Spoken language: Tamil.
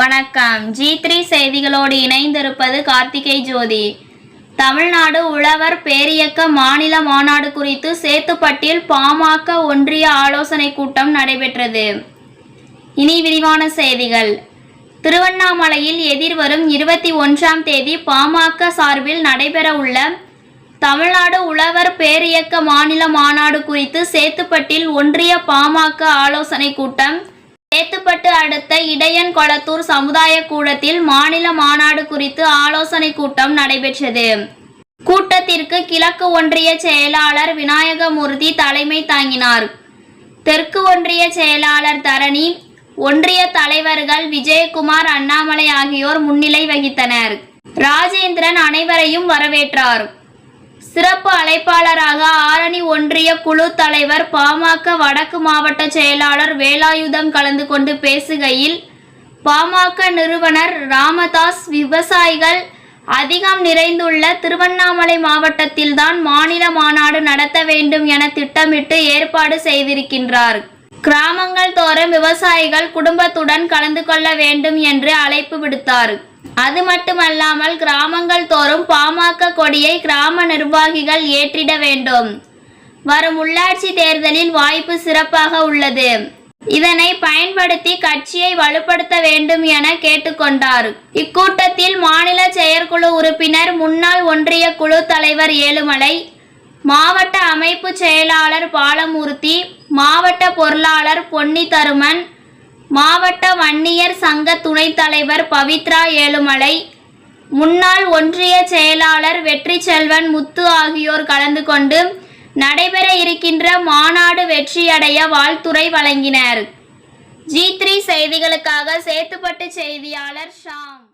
வணக்கம். ஜி த்ரீ செய்திகளோடு இணைந்திருப்பது கார்த்திகை ஜோதி. தமிழ்நாடு உழவர் பேரியக்க மாநில மாநாடு குறித்து சேத்துப்பட்டில் பாமக ஒன்றிய ஆலோசனை கூட்டம் நடைபெற்றது. இனி விரிவான செய்திகள். திருவண்ணாமலையில் எதிர்வரும் இருபத்தி ஒன்றாம் தேதி பாமக சார்பில் நடைபெறவுள்ள தமிழ்நாடு உழவர் பேரியக்க மாநில மாநாடு குறித்து சேத்துப்பட்டில் ஒன்றிய பாமக ஆலோசனை கூட்டம் சேத்துப்பட்டு அடுத்த இடையன் கொளத்தூர் சமுதாய கூடத்தில் மாநில மாநாடு குறித்து ஆலோசனை கூட்டம் நடைபெற்றது. கூட்டத்திற்கு கிழக்கு ஒன்றிய செயலாளர் விநாயகமூர்த்தி தலைமை தாங்கினார். தெற்கு ஒன்றிய செயலாளர் தரணி ஒன்றிய தலைவர்கள் விஜயகுமார் அண்ணாமலை ஆகியோர் முன்னிலை வகித்தனர். ராஜேந்திரன் அனைவரையும் வரவேற்றார். சிறப்பு அழைப்பாளராக ஆரணி ஒன்றிய குழு தலைவர் பாமக வடக்கு மாவட்ட செயலாளர் வேலாயுதம் கலந்து கொண்டு பேசுகையில் பாமக நிறுவனர் ராமதாஸ் விவசாயிகள் அதிகம் நிறைந்துள்ள திருவண்ணாமலை மாவட்டத்தில்தான் மாநில மாநாடு நடத்த வேண்டும் என திட்டமிட்டு ஏற்பாடு செய்திருக்கின்றார். கிராமங்கள் தோறும் விவசாயிகள் குடும்பத்துடன் கலந்து கொள்ள வேண்டும் என்று அழைப்பு விடுத்தார். அது மட்டுமல்லாமல் கிராமங்கள் தோறும் பாமக கொடியை கிராம நிர்வாகிகள் ஏற்றிட வேண்டும். வரும் உள்ளாட்சி தேர்தலில் வாய்ப்பு சிறப்பாக உள்ளது. இதனை பயன்படுத்தி கட்சியை வலுப்படுத்த வேண்டும் என கேட்டுக்கொண்டார். இக்கூட்டத்தில் மாநில செயற்குழு உறுப்பினர் முன்னாள் ஒன்றிய குழு தலைவர் ஏழுமலை மாவட்ட அமைப்பு செயலாளர் பாலமூர்த்தி மாவட்ட பொருளாளர் பொன்னி தருமன் மாவட்ட வன்னியர் சங்க துணைத் தலைவர் பவித்ரா ஏழுமலை முன்னாள் ஒன்றிய செயலாளர் வெற்றி செல்வன் முத்து ஆகியோர் கலந்து கொண்டு நடைபெற இருக்கின்ற மாநாடு வெற்றியடைய வாழ்த்துரை வழங்கினர். ஜி த்ரீ செய்திகளுக்காக சேத்துப்பட்டு செய்தியாளர் ஷாம்.